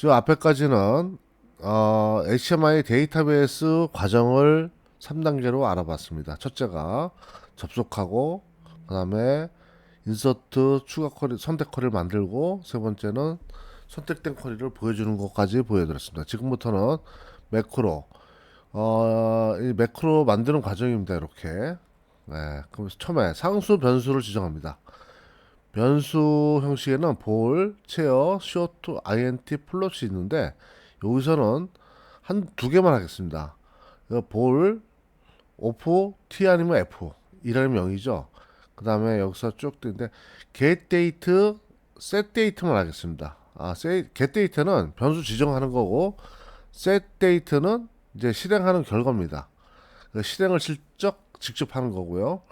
지금 앞에까지는 어, HMI 데이터베이스 과정을 3단계로 알아봤습니다. 첫째가 접속하고 그 다음에 인서트 추가 쿼리 선택 쿼리를 만들고 세 번째는 선택된 쿼리를 보여주는 것까지 보여드렸습니다. 지금부터는 매크로 어, 이 매크로 만드는 과정입니다. 이렇게 네, 그럼 처음에 상수 변수를 지정합니다. 변수 형식에는 볼, 체어, 쇼트, int, 플롯이 있는데 여기서는 한 두 개만 하겠습니다. 이거 볼, 오프, t 아니면 f 이라면 0이죠. 그 다음에 여기서 쭉 뜨는데 get date, set date만 하겠습니다. 아, set, get date는 변수 지정하는 거고 set date는 이제 실행하는 결과입니다. 그 실행을 실적 직접 하는 거고요.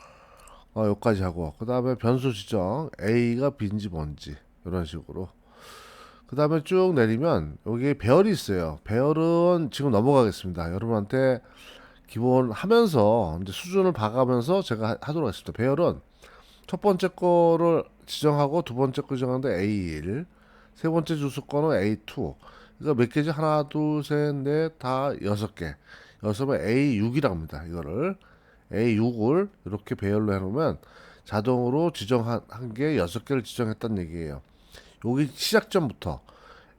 어, 여기까지 하고. 그 다음에 변수 지정 A가 B인지 뭔지 이런 식으로. 그 다음에 쭉 내리면 여기 배열이 있어요. 배열은 지금 넘어가겠습니다. 여러분한테 기본 하면서 이제 수준을 봐가면서 제가 하- 하도록 하겠습니다. 배열은 첫 번째 거를 지정하고 두 번째 거 지정하는데 A1 세 번째 주소 거는 A2 그러니까 몇 개지? 하나 둘 셋 넷 다 여섯 개. 여섯은 A6이라고 합니다 이거를 A6을 이렇게 배열로 해놓으면 자동으로 지정한 한개 여섯 개를 지정했다는 얘기예요. 여기 시작점부터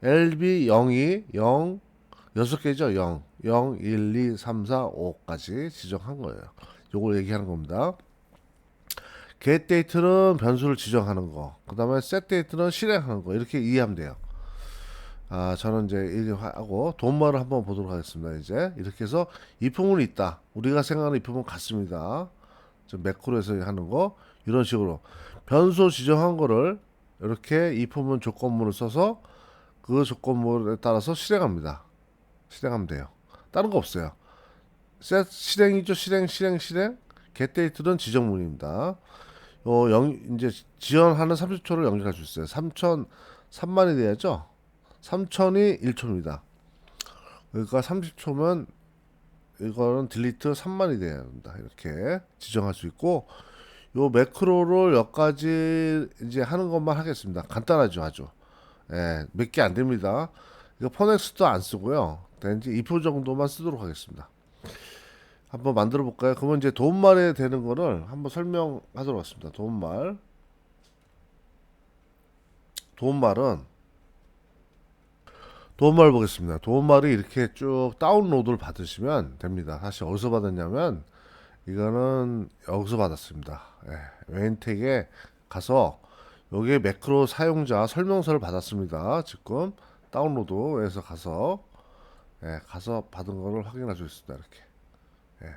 LB 02 0 여섯 개죠. 0 0 1 2 3 4 5까지 지정한 거예요. 요걸 얘기하는 겁니다. get date는 변수를 지정하는 거. 그 다음에 set date는 실행하는 거. 이렇게 이해하면 돼요. 아, 저는 이제 이렇게 하고 돈말을 한번 보도록 하겠습니다. 이제 이렇게 해서 이 품은 있다. 우리가 생각하는 이 품은 같습니다. 저 매크로에서 하는 거 이런 식으로 변수 지정한 거를 이렇게 이 품은 조건문을 써서 그 조건문에 따라서 실행합니다. 실행하면 돼요. 다른 거 없어요. 셋 실행이죠. 실행 실행 실행. date는 지정문입니다. 어, 영, 이제 지연하는 30초를 연결할 수 있어요. 3천 3만이 돼야죠. 3천이 1초입니다. 그러니까 30초면 이거는 딜리트 3만이 돼야 된다. 이렇게 지정할 수 있고 요 매크로를 여기까지 이제 하는 것만 하겠습니다. 간단하죠, 아주. 예, 몇 개 안 됩니다. 이거 포넥스도 안 쓰고요. 이제 2% 정도만 쓰도록 하겠습니다. 한번 만들어 볼까요? 그러면 이제 도움말에 되는 거를 한번 설명하도록 하겠습니다. 도움말. 도움말은 도움말 보겠습니다. 도움말이 이렇게 쭉 다운로드를 받으시면 됩니다. 사실 어디서 받았냐면 이거는 여기서 받았습니다. 예, 웨인텍에 가서 여기에 매크로 사용자 설명서를 받았습니다. 지금 다운로드에서 가서 예, 가서 받은 거를 확인할 수 있습니다. 이렇게 예.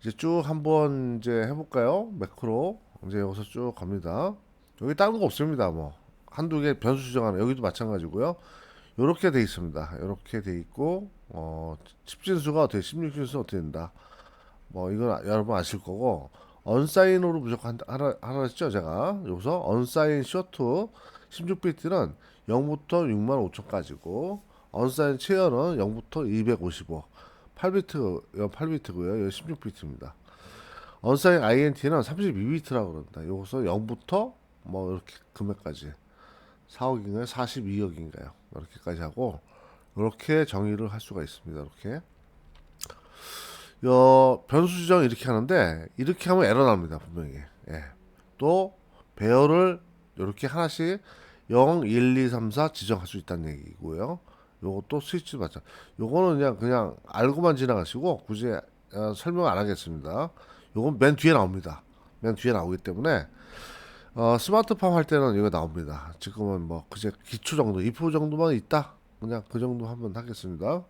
이제 쭉 한번 이제 해볼까요? 매크로 이제 여기서 쭉 갑니다. 여기 다른 거 없습니다. 뭐 한두 개 변수 지정하는 여기도 마찬가지고요. 요렇게 돼 있습니다. 요렇게 돼 있고 어 집진수가 어떻게 16진수 어떻게 된다. 뭐 이건 아- 여러분 아실 거고 언사인으로 무조건 한- 하라 하라 했죠 제가 여기서 언사인 쇼트 16비트는 0부터 6만 5천까지고 언사인 체어는 0부터 255 8비트 8비트고요. 여기 16비트입니다. 언사인 INT는 32비트라고 그럽니다. 여기서 0부터 뭐 이렇게 금액까지 4억인가요? 42억인가요? 이렇게까지 하고 이렇게 정의를 할 수가 있습니다. 이렇게 요 변수 지정 이렇게 하는데 이렇게 하면 에러 납니다. 분명히. 예. 또 배열을 이렇게 하나씩 0, 1, 2, 3, 4 지정할 수 있다는 얘기고요. 요것도 스위치 맞죠. 요거는 그냥 그냥 알고만 지나가시고 굳이 어, 설명 안 하겠습니다. 요건 맨 뒤에 나옵니다. 맨 뒤에 나오기 때문에 어, 스마트팜 할 때는 이거 나옵니다. 지금은 뭐 그제 기초 정도, 2% 정도만 있다. 그냥 그 정도 한번 하겠습니다.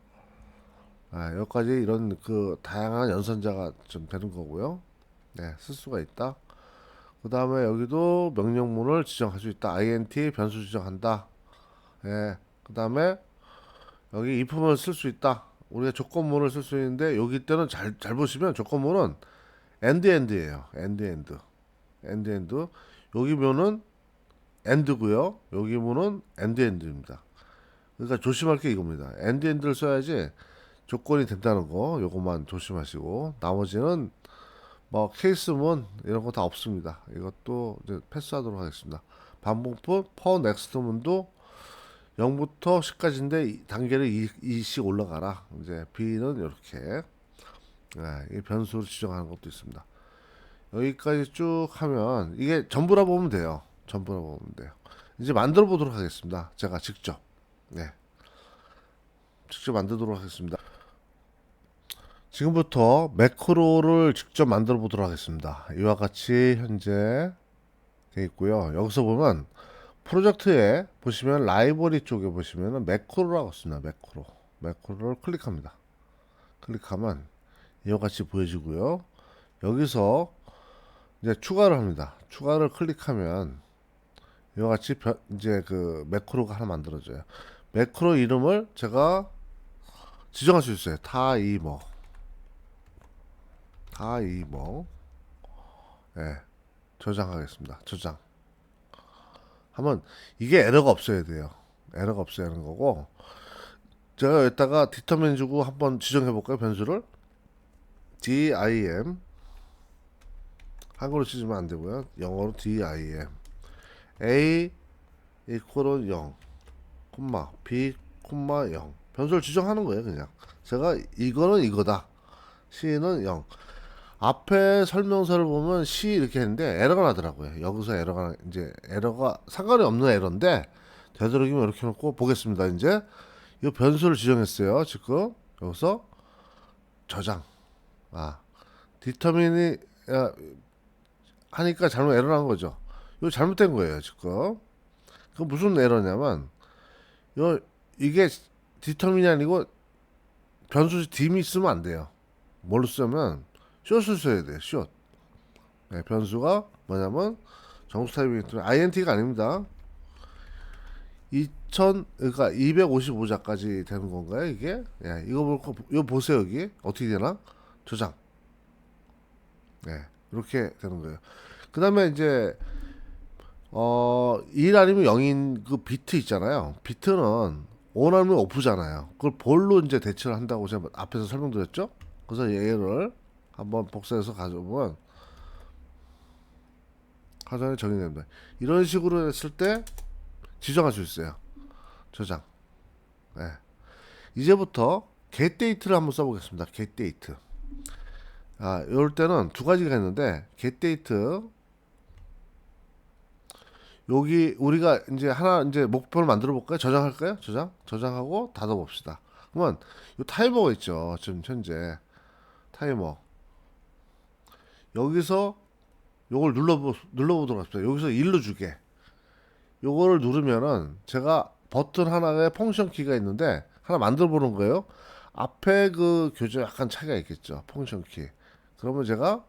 아, 여기까지 이런 그 다양한 연산자가 좀 되는 거고요. 네, 쓸 수가 있다. 그 다음에 여기도 명령문을 지정할 수 있다. int 변수 지정한다. 예. 그 다음에 여기 if문을 쓸 수 있다. 우리가 조건문을 쓸 수 있는데 여기 때는 잘, 잘 보시면 조건문은 end end예요. end end. end end. 여기 면은 end고요. 여기 문은 end end입니다. 그러니까 조심할 게 이겁니다. end end를 써야지 조건이 된다는 거 요것만 조심하시고 나머지는 뭐 케이스문 이런 거 다 없습니다. 이것도 이제 패스하도록 하겠습니다. 반복문 퍼 넥스트문도 0부터 10까지인데 이 단계를 2, 2씩 올라가라. 이제 B는 이렇게 네, 이 변수를 지정하는 것도 있습니다. 여기까지 쭉 하면 이게 전부라 보면 돼요. 전부라 보면 돼요. 이제 만들어 보도록 하겠습니다. 제가 직접 네, 직접 만들도록 하겠습니다. 지금부터 매크로를 직접 만들어 보도록 하겠습니다. 이와 같이 현재 되어 있고요. 여기서 보면 프로젝트에 보시면 라이브러리 쪽에 보시면 매크로라고 있습니다. 매크로. 매크로를 클릭합니다. 클릭하면 이와 같이 보여지고요. 여기서 이제 추가를 합니다. 추가를 클릭하면 이와 같이 변- 이제 그 매크로가 하나 만들어져요. 매크로 이름을 제가 지정할 수 있어요. 타이머. 타이머. 예. 저장하겠습니다. 저장. 하면 이게 에러가 없어야 돼요. 에러가 없어야 하는 거고 제가 여기다가 디터민 주고 한번 지정해 볼까요? 변수를 dim 한글로 쓰시면 안 되고요. 영어로 dim a 이퀄은 0 콤마 b 콤마 0 변수를 지정하는 거예요, 그냥. 제가 이거는 이거다. c는 0 앞에 설명서를 보면 C 이렇게 했는데 에러가 나더라고요. 여기서 에러가 나- 이제 에러가 상관이 없는 에러인데 되도록이면 이렇게 놓고 보겠습니다. 이제 이 변수를 지정했어요. 지금 여기서 저장. 아 디터민이 아, 하니까 잘못 에러 난 거죠. 이거 잘못된 거예요. 지금 그 무슨 에러냐면 요 이게 디터민이 아니고 변수 딤이 쓰면 안 돼요. 뭘로 쓰면 숏을 써야 돼요. 숏. 네, 변수가 뭐냐면 정수 타입이 int가 아닙니다. 2000 그러니까 255자까지 되는 건가요, 이게? 예, 이거 볼거 이거 보세요, 여기. 어떻게 되나? 저장. 네. 이렇게 되는 거예요. 그 다음에 이제 어, 1 아니면 0인 그 비트 있잖아요. 비트는 on 아니면 off잖아요. 그걸 볼로 이제 대처를 한다고 제가 앞에서 설명드렸죠? 그래서 얘를 한번 복사해서 가져보면 하단에 정의됩니다. 이런 식으로 했을 때 지정할 수 있어요. 저장. 네. 이제부터 get date를 한번 써보겠습니다. get date. 아, 이럴 때는 두 가지가 있는데 date 여기 우리가 이제 하나 이제 목표를 만들어 볼까요? 저장할까요? 저장? 저장하고 닫아 봅시다. 그러면 이 타이머가 있죠. 지금 현재 타이머. 여기서 요걸 눌러보 눌러보도록 합시다. 여기서 일로 주게. 요거를 누르면은 제가 버튼 하나에 펑션 키가 있는데 하나 만들어 보는 거예요. 앞에 그 교재 약간 차이가 있겠죠. 펑션 키. 그러면 제가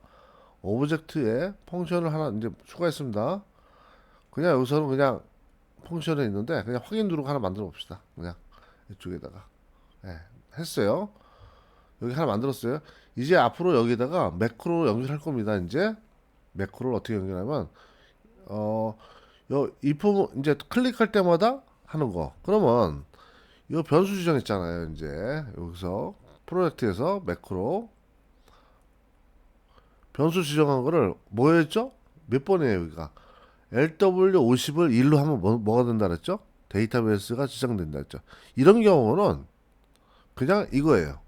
오브젝트에 펑션을 하나 이제 추가했습니다. 그냥 여기서는 그냥 펑션에 있는데 그냥 확인 누르고 하나 만들어 봅시다. 그냥 이쪽에다가 예, 했어요. 여기 하나 만들었어요. 이제 앞으로 여기다가 매크로 연결할 겁니다. 이제 매크로를 어떻게 연결하면 어, 요 if 이제 클릭할 때마다 하는 거. 그러면 이 변수 지정했잖아요. 이제 여기서 프로젝트에서 매크로 변수 지정한 거를 뭐였죠? 몇 번이에요, 여기가? LW50을 1로 하면 뭐, 뭐가 된다 그랬죠? 데이터베이스가 지정된다 그랬죠. 이런 경우는 그냥 이거예요.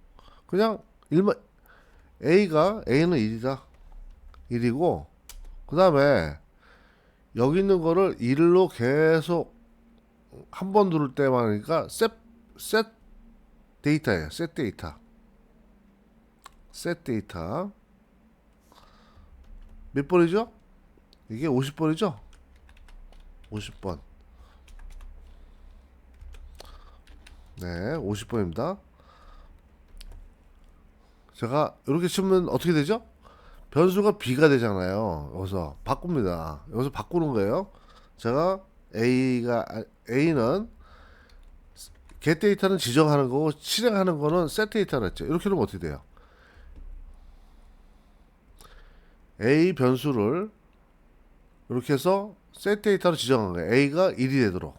그냥 일반 A가 A는 1이다. 1이고 그 다음에 여기 있는 거를 1로 계속 한 번 누를 때만 하니까 set set 데이터예요. set 데이터. set 데이터. 몇 번이죠? 이게 50번이죠? 50번. 네, 50번입니다. 제가 이렇게 치면 어떻게 되죠? 변수가 B가 되잖아요. 여기서 바꿉니다. 여기서 바꾸는 거예요. 제가 A가 아, A는 get 데이터는 지정하는 거고 실행하는 거는 set 데이터라 했죠. 이렇게 하면 어떻게 돼요? A 변수를 이렇게 해서 set 데이터로 지정한 거예요. A가 1이 되도록.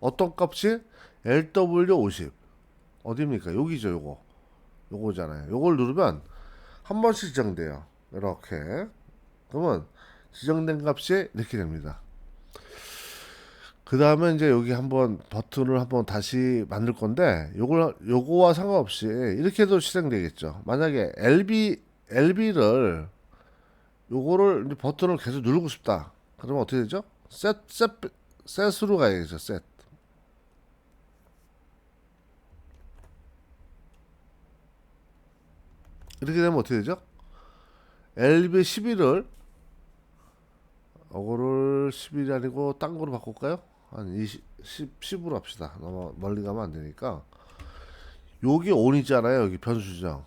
어떤 값이 LW50 어디입니까? 여기죠, 요거. 요거잖아요. 요걸 누르면 한 번씩 지정돼요. 이렇게. 그러면 지정된 값이 이렇게 됩니다. 그 다음에 이제 여기 한번 버튼을 한번 다시 만들 건데 요걸 요거와 상관없이 이렇게 해도 실행되겠죠. 만약에 LB LB를 요거를 버튼을 계속 누르고 싶다. 그러면 어떻게 되죠? 셋, 셋, 셋으로 가야겠죠. 셋. 이렇게 되면 어떻게 되죠? LB 11을 이거를 11이 아니고 딴 거로 바꿀까요? 한 20, 10, 10으로 합시다. 너무 멀리 가면 안 되니까. 여기 온이잖아요. 여기 변수 지정.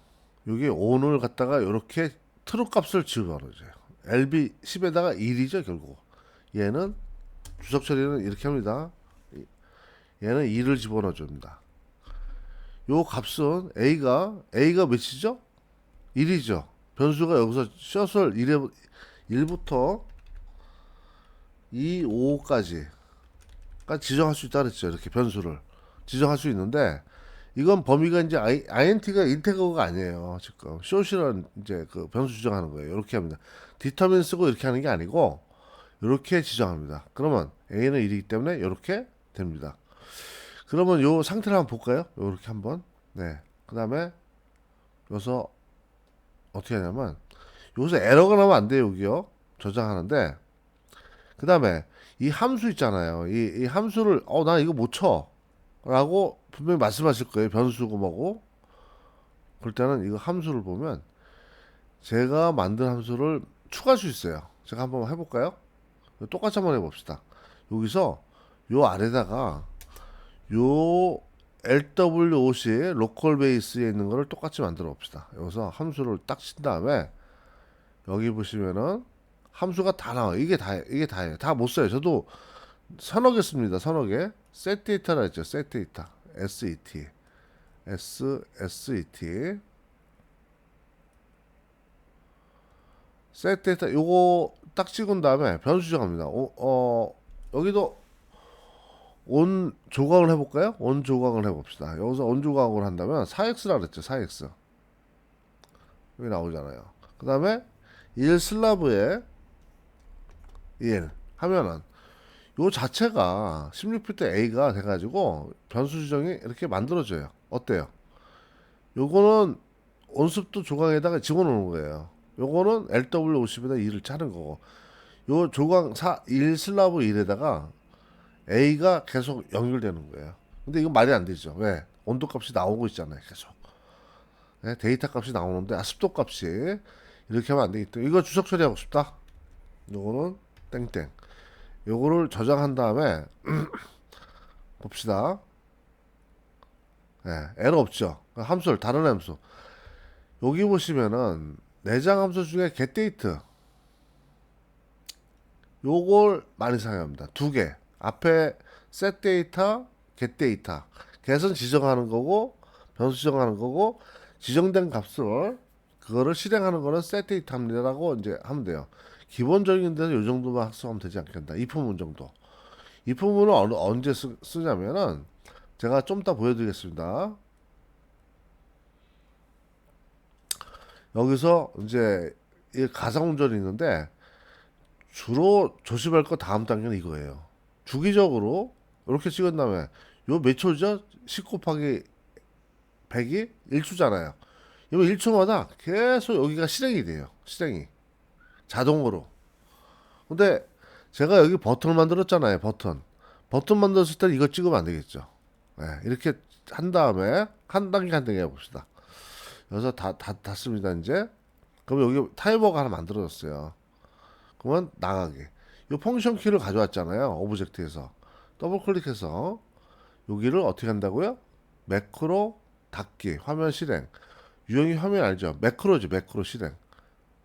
여기 온을 갖다가 이렇게 트루 값을 집어넣어줘요. LB 10에다가 1이죠, 결국. 얘는 주석 처리는 이렇게 합니다. 얘는 2를 집어넣어 줍니다. 요 값은 A가 A가 몇이죠? 1이죠. 변수가 여기서 셔틀 1에 1부터 2, 5까지 까지 지정할 수 있다 그랬죠. 이렇게 변수를 지정할 수 있는데 이건 범위가 이제 I, INT가 인테거가 아니에요. 지금 쇼시는 이제 그 변수 지정하는 거예요. 이렇게 합니다. 디터민 쓰고 이렇게 하는 게 아니고 이렇게 지정합니다. 그러면 A는 1이기 때문에 이렇게 됩니다. 그러면 요 상태를 한번 볼까요? 이렇게 한번. 네. 그다음에 여기서 어떻게 하냐면 여기서 에러가 나면 안 돼요, 여기요. 저장하는데 그 다음에 이 함수 있잖아요. 이, 이 함수를 어 나 이거 못 쳐. 라고 분명히 말씀하실 거예요. 변수고 뭐고. 그럴 때는 이거 함수를 보면 제가 만든 함수를 추가할 수 있어요. 제가 한번 해볼까요? 똑같이 한번 해봅시다. 여기서 요 아래다가 요 LWOC 로컬 베이스에 있는 거를 똑같이 만들어 봅시다. 여기서 함수를 딱 친 다음에 여기 보시면은 함수가 다 나와요. 이게 다 이게 다예요. 다 못 써요. 저도 서너 개 씁니다. 서너 개. Data라 했죠. data. SET. S SET. set data 요거 딱 찍은 다음에 변수 정합니다. 어, 어 여기도 온 조각을 해볼까요? 온 조각을 해봅시다. 여기서 온 조각을 한다면 4x라 그랬죠. 4x. 여기 나오잖아요. 그 다음에 1 슬라브에 1 하면은 요 자체가 16비트 A가 돼가지고 변수 지정이 이렇게 만들어져요. 어때요? 요거는 온습도 조각에다가 집어넣는 거예요. 요거는 LW50에다 2를 짜는 거고 요 조각 4, 1 슬라브 1에다가 A가 계속 연결되는 거예요. 근데 이건 말이 안 되죠. 왜? 온도 값이 나오고 있잖아요. 계속. 네, 데이터 값이 나오는데 아, 습도 값이 이렇게 하면 안 되겠다. 이거 주석 처리하고 싶다. 요거는 땡땡. 요거를 저장한 다음에 봅시다. 네, 에러 없죠. 함수를 다른 함수. 여기 보시면은 내장 함수 중에 getDate 요걸 많이 사용합니다. 두 개. 앞에 set data, get data. get은 지정하는 거고 변수 지정하는 거고 지정된 값을 그거를 실행하는 거는 set data입니다라고 이제 하면 돼요. 기본적인 데서 요 정도만 학습하면 되지 않겠나. 이 부분 정도. 이 부분을 어느, 언제 쓰, 쓰냐면은 제가 좀 이따 보여드리겠습니다. 여기서 이제 이 가상 운전이 있는데 주로 조심할 거 다음 단계는 이거예요. 주기적으로 이렇게 찍은 다음에 요 몇 초죠? 10 곱하기 100이 1초잖아요. 이거 1초마다 계속 여기가 실행이 돼요. 실행이. 자동으로. 근데 제가 여기 버튼을 만들었잖아요. 버튼. 버튼 만들었을 때 이거 찍으면 안 되겠죠. 네, 이렇게 한 다음에 한 단계 한 단계 해봅시다. 여기서 다, 다, 닫습니다, 이제. 그럼 여기 타이머가 하나 만들어졌어요. 그러면 나가게. 이 펑션 키를 가져왔잖아요. 오브젝트에서. 더블 클릭해서 여기를 어떻게 한다고요? 매크로 닫기, 화면 실행. 유형이 화면 알죠? 매크로죠, 매크로 실행.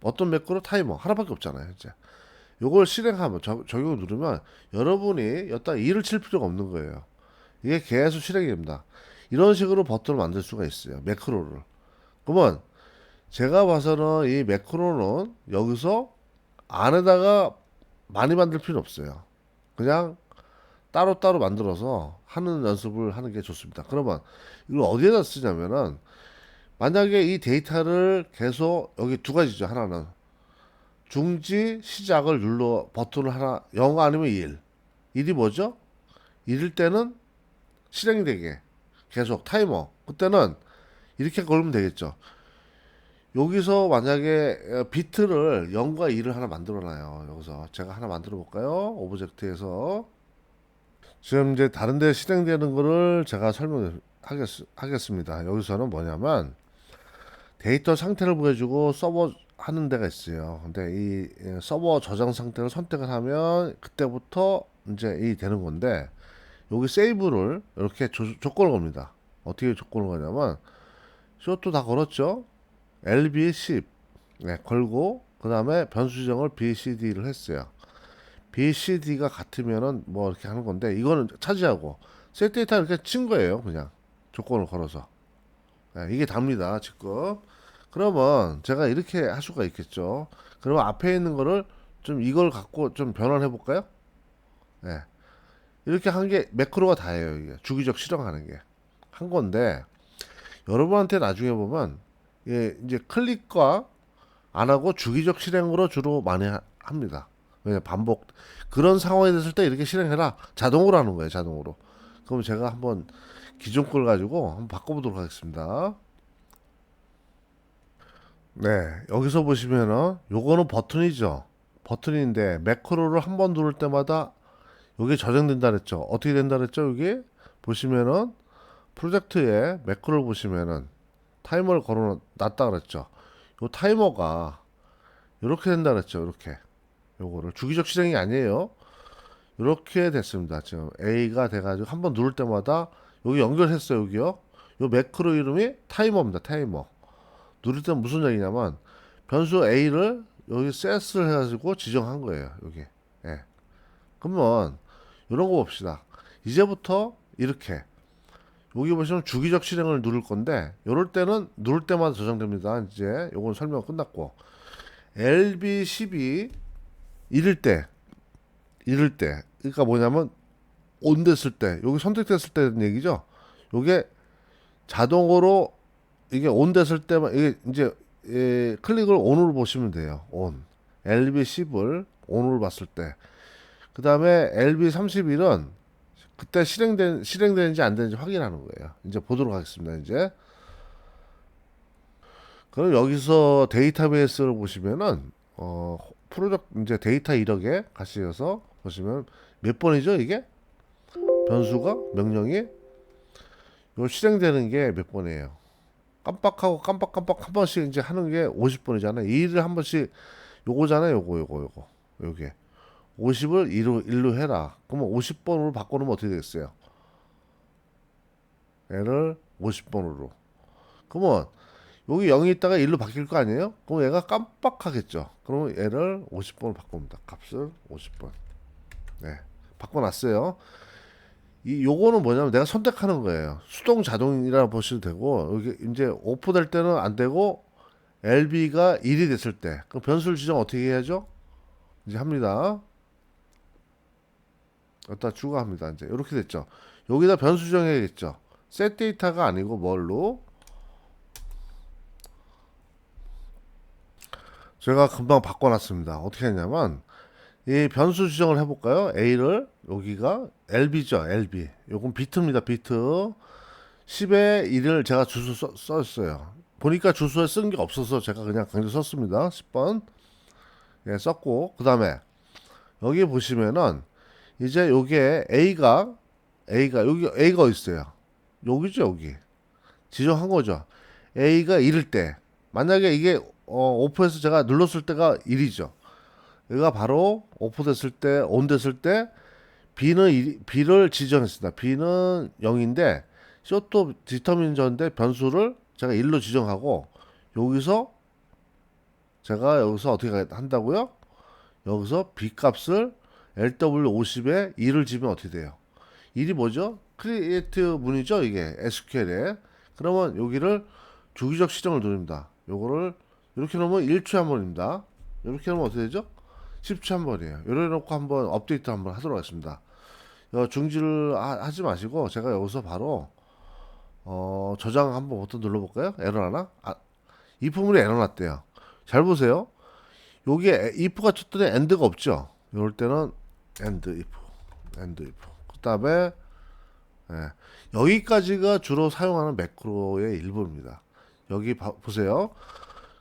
어떤 매크로 타이머 하나밖에 없잖아요, 이제. 요걸 실행하면 적, 적용 누르면 여러분이 여기다 일을 칠 필요가 없는 거예요. 이게 계속 실행이 됩니다. 이런 식으로 버튼을 만들 수가 있어요. 매크로를. 그러면 제가 봐서는 이 매크로는 여기서 안에다가 많이 만들 필요 없어요. 그냥 따로따로 만들어서 하는 연습을 하는 게 좋습니다. 그러면 이걸 어디에다 쓰냐면은 만약에 이 데이터를 계속 여기 두 가지죠. 하나는 중지 시작을 눌러 버튼을 하나 0 아니면 1. 1이 뭐죠? 이럴 때는 실행되게 계속 타이머 그때는 이렇게 걸면 되겠죠. 여기서 만약에 어, 비트를 0과 2를 하나 만들어 놔요. 여기서 제가 하나 만들어 볼까요? 오브젝트에서 지금 이제 다른 데 실행되는 거를 제가 설명하겠습니다. 여기서는 뭐냐면 데이터 상태를 보여주고 서버 하는 데가 있어요. 근데 이 예, 서버 저장 상태를 선택을 하면 그때부터 이제 이 되는 건데 여기 세이브를 이렇게 조, 조건을 겁니다. 어떻게 조건을 거냐면 쇼트 다 걸었죠. LB 10 네, 걸고 그 다음에 변수 지정을 BCD를 했어요. BCD가 같으면은 뭐 이렇게 하는 건데 이거는 차지하고 셋 데이터 이렇게 친 거예요. 그냥 조건을 걸어서 네, 이게 답니다. 지금 그러면 제가 이렇게 할 수가 있겠죠. 그러면 앞에 있는 거를 좀 이걸 갖고 좀 변환해 볼까요? 네. 이렇게 한 게 매크로가 다예요. 이게 주기적 실행하는 게 한 건데 여러분한테 나중에 보면 예, 이제 클릭과 안 하고 주기적 실행으로 주로 많이 하- 합니다. 왜냐 반복 그런 상황이 됐을 때 이렇게 실행해라 자동으로 하는 거예요. 자동으로. 그럼 제가 한번 기존 걸 가지고 한번 바꿔보도록 하겠습니다. 네, 여기서 보시면은 요거는 버튼이죠. 버튼인데 매크로를 한 번 누를 때마다 요게 저장된다 그랬죠. 어떻게 된다 그랬죠? 여기 보시면은 프로젝트에 매크로를 보시면은 타이머를 걸어 놨다 그랬죠. 요 타이머가 이렇게 된다 그랬죠. 이렇게 요거를 주기적 실행이 아니에요. 이렇게 됐습니다. 지금 A가 돼가지고 한 번 누를 때마다 여기 연결했어요. 여기요. 요 매크로 이름이 타이머입니다. 타이머. 누를 때 무슨 얘기냐면 변수 A를 여기 set를 해가지고 지정한 거예요. 여기. 예. 그러면 이런 거 봅시다. 이제부터 이렇게 여기 보시면 주기적 실행을 누를 건데 이럴 때는 누를 때마다 저장됩니다. 이제 요건 설명 끝났고 LB12 이럴 때 이럴 때 그러니까 뭐냐면 온 됐을 때 여기 선택됐을 때된 얘기죠. 요게 자동으로 이게 온 됐을 때만 이게 이제 예, 클릭을 온으로 보시면 돼요. 온 LB10을 온으로 봤을 때. 그 다음에 LB31은 그때 실행된 실행되는지 안 되는지 확인하는 거예요. 이제 보도록 하겠습니다. 이제 그럼 여기서 데이터베이스를 보시면은 어 프로젝트 이제 데이터 이력에 가셔서 보시면 몇 번이죠 이게 변수가 명령이 요 실행되는 게 몇 번이에요. 깜빡하고 깜빡깜빡 한 번씩 이제 하는 게 50번이잖아요. 이 일을 한 번씩 요거잖아요. 요거 요거 요거 요게 50을 1로, 1로 해라. 그러면 50번으로 바꿔 놓으면 어떻게 되겠어요? 얘를 50번으로. 그러면 여기 0이 있다가 1로 바뀔 거 아니에요? 그럼 얘가 깜빡하겠죠. 그러면 얘를 50번으로 바꿉니다. 값을 50번. 네. 바꿔 놨어요. 이 요거는 뭐냐면 내가 선택하는 거예요. 수동 자동이라 보셔도 되고 여기 이제 오프 될 때는 안 되고 LB가 1이 됐을 때 그럼 변수를 지정 어떻게 해야죠? 이제 합니다. 여기다 추가합니다. 이제 이렇게 됐죠. 여기다 변수 정해야겠죠. set 데이터가 아니고 뭘로? 제가 금방 바꿔놨습니다. 어떻게 했냐면 이 변수 지정을 해볼까요? A를 여기가 LB죠. LB. 요건 비트입니다. 비트. 10에 1을 제가 주소 써, 썼어요. 보니까 주소에 쓴 게 없어서 제가 그냥 강제 썼습니다. 10번. 예, 썼고 그 다음에 여기 보시면은 이제 요게 A가 A가 여기 A가 있어요? 여기죠 여기 지정한 거죠. A가 1일 때 만약에 이게 어, 오프해서 제가 눌렀을 때가 1이죠. 얘가 바로 오프됐을 때, 온 됐을 때 B는 1, B를 지정했습니다. B는 0인데 쇼트 디터민저인데 변수를 제가 1로 지정하고 여기서 제가 여기서 어떻게 한다고요? 여기서 B 값을 LW50에 2를 지면 어떻게 돼요? 1이 뭐죠? 크리에이트 문이죠, 이게 SQL에. 그러면 여기를 주기적 시정을 누릅니다. 요거를 이렇게 놓으면 1초에 한 번입니다. 이렇게 놓으면 어떻게 되죠? 10초에 한 번이에요. 이래 놓고 한번 업데이트 한번 하도록 하겠습니다. 어, 중지를 하, 지 마시고 제가 여기서 바로 어, 저장 한번 버튼 눌러볼까요? 에러 하나? 아, 이 부분이 에러 났대요. 잘 보세요. 여기에 if가 쳤더니 end가 없죠. 이럴 때는 end if, end if. 그 다음에 예, 여기까지가 주로 사용하는 매크로의 일부입니다. 여기 봐- 보세요.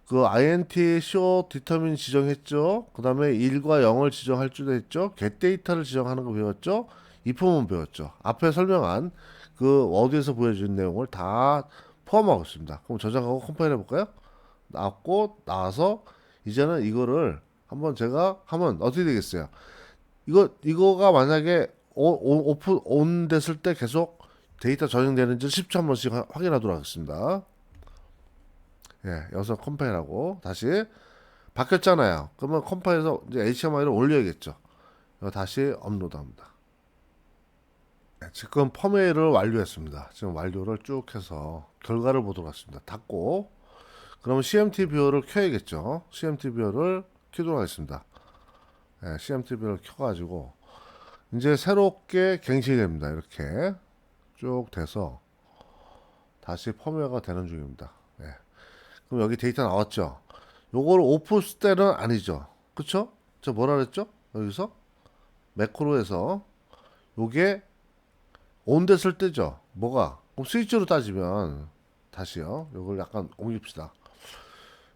그 int show determine 지정했죠. 그 다음에 1과 0을 지정할 줄 했죠. get 데이터를 지정하는 거 배웠죠. if만 배웠죠. 앞에 설명한 그 워드에서 보여준 내용을 다 포함하고 있습니다. 그럼 저장하고 컴파일 해 볼까요? 나왔고 나와서 이제는 이거를 한번 제가 하면 어떻게 되겠어요? 이거 이거가 만약에 오픈 온 됐을 때 계속 데이터 저장되는지 10초 한 번씩 하- 확인하도록 하겠습니다. 예, 여기서 컴파일하고 다시 바뀌었잖아요. 그러면 컴파일해서 이제 HTML을 올려야겠죠. 다시 업로드합니다. 네, 지금 펌웨이를 완료했습니다. 지금 완료를 쭉 해서 결과를 보도록 하겠습니다. 닫고 그러면 CMT 뷰어를 켜야겠죠. CMT 뷰어를 켜도록 하겠습니다. 네, CMT 뷰어를 켜가지고 이제 새롭게 갱신이 됩니다. 이렇게 쭉 돼서 다시 펌웨어가 되는 중입니다. 예. 그럼 여기 데이터 나왔죠? 요걸 오프스 때는 아니죠. 그쵸? 저 뭐라 그랬죠? 여기서 매크로에서 요게 온 됐을 때죠. 뭐가? 그럼 스위치로 따지면 다시요. 요걸 약간 옮깁시다.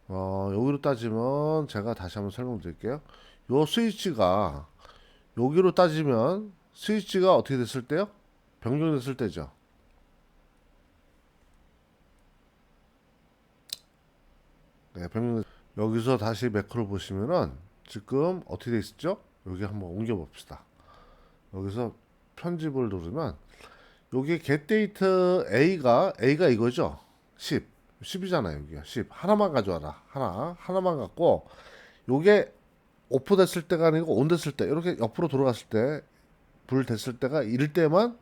어, 여기로 따지면 제가 다시 한번 설명드릴게요. 요 스위치가 여기로 따지면 스위치가 어떻게 됐을 때요? 변경됐을 때죠. 네, 변경 여기서 다시 매크로 보시면은 지금 어떻게 돼 있었죠? 여기 한번 옮겨 봅시다. 여기서 편집을 누르면 여기 get date A가 A가 이거죠. 10. 10이잖아요, 여기가. 10. 하나만 가져와라. 하나. 하나만 갖고 요게 오프 됐을 때가 아니고 온 됐을 때 이렇게 옆으로 돌아갔을 때 불 됐을 때가 이럴 때만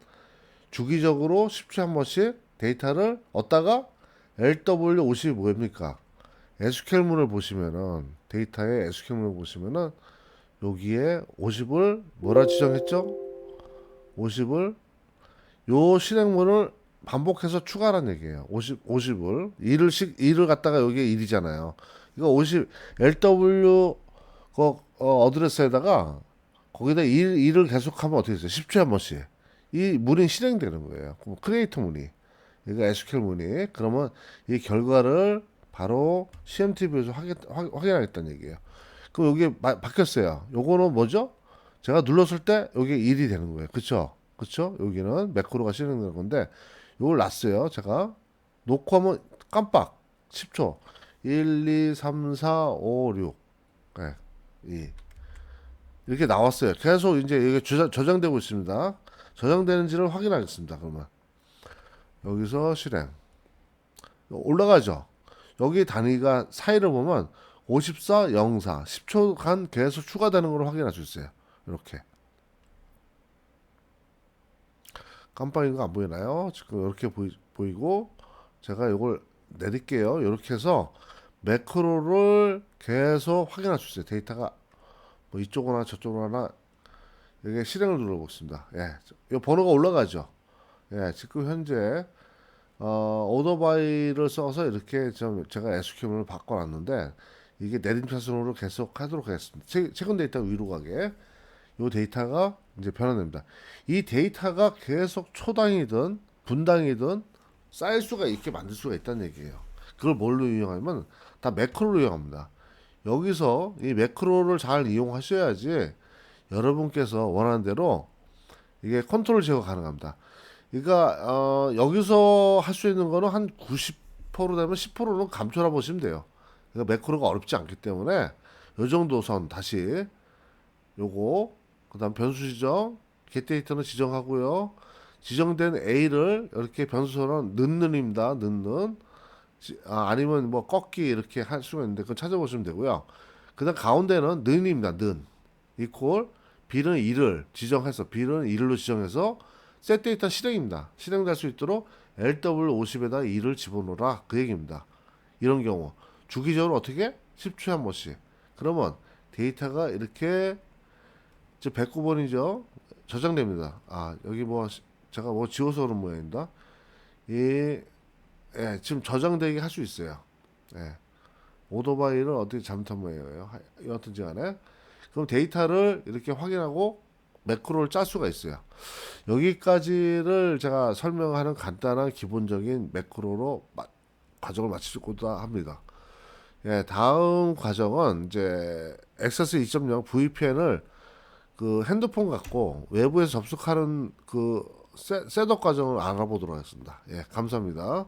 주기적으로 10초에 한 번씩 데이터를 얻다가 LW50이 뭐입니까? SQL문을 보시면은 데이터의 SQL문을 보시면은 여기에 50을 뭐라 지정했죠? 50을 요 실행문을 반복해서 추가하는 얘기예요. 50 50을 1을 씩 1을 갖다가 여기에 1이잖아요. 이거 50 LW 그 어, 어드레스에다가 거기다 1, 1을 계속하면 어떻게 되죠? 10초에 한 번씩 이 문이 실행되는 거예요. 크리에이터 문이 이거 SQL 문이 그러면 이 결과를 바로 CMTV에서 확인, 확- 확인하겠다는 얘기예요. 그럼 여기 바, 바뀌었어요. 요거는 뭐죠? 제가 눌렀을 때 여기 1이 되는 거예요. 그쵸? 그쵸? 여기는 매크로가 실행되는 건데 요걸 놨어요. 제가 놓고 하면 깜빡 10초 1, 2, 3, 4, 5, 6 네, 2 이렇게 나왔어요. 계속 이제 이게 저장, 저장되고 있습니다. 저장되는지를 확인하겠습니다. 그러면 여기서 실행 올라가죠. 여기 단위가 사이를 보면 54, 04, 10초간 계속 추가되는 걸 확인할 수 있어요. 이렇게 깜빡이가 안 보이나요? 지금 이렇게 보이, 보이고 제가 이걸 내릴게요. 이렇게 해서 매크로를 계속 확인할 수 있어요. 데이터가 뭐 이쪽으로나 저쪽으로나 이게 실행을 눌러보겠습니다. 예, 이 번호가 올라가죠. 예, 지금 현재 어, 오더바이를 써서 이렇게 좀 제가 SQL을 바꿔놨는데 이게 내림차순으로 계속 하도록 하겠습니다. 최, 최근 데이터 위로 가게 이 데이터가 이제 변화됩니다. 이 데이터가 계속 초당이든 분당이든 쌓일 수가 있게 만들 수가 있다는 얘기예요. 그걸 뭘로 이용하면 다 매크로로 이용합니다. 여기서 이 매크로를 잘 이용하셔야지 여러분께서 원하는 대로 이게 컨트롤 제거 가능합니다. 그러니까 어, 여기서 할 수 있는 거는 한 90% 되면 10%는 감춰라 보시면 돼요. 그러니까 매크로가 어렵지 않기 때문에 요 정도 선 다시 요거 그다음 변수 지정 get 데이터는 지정하고요. 지정된 A를 이렇게 변수는 넣는입니다. 넣는 지- 아, 아니면 뭐 꺾기 이렇게 할 수가 있는데 그건 찾아보시면 되고요. 그다음 가운데는 는입니다. 는 이퀄 B는 1을 지정해서 B는 1로 지정해서 셋 데이터 실행입니다. 실행될 수 있도록 LW50에다 2를 집어넣어라 그 얘기입니다. 이런 경우 주기적으로 어떻게 10초에 한 번씩 그러면 데이터가 이렇게 이제 109번이죠. 저장됩니다. 아 여기 뭐 시- 제가 뭐 지워서 그런 모양입니다. 이 예, 지금 저장되게 할 수 있어요. 예. 오토바이를 어떻게 잘못한 모양이에요. 하- 여하튼지 간에 그럼 데이터를 이렇게 확인하고 매크로를 짤 수가 있어요. 여기까지를 제가 설명하는 간단한 기본적인 매크로로 마- 과정을 마치고자 합니다. 예, 다음 과정은 이제 액세스 2.0 VPN을 그 핸드폰 갖고 외부에서 접속하는 그 셋- 셋업 과정을 알아보도록 하겠습니다. 예, 감사합니다.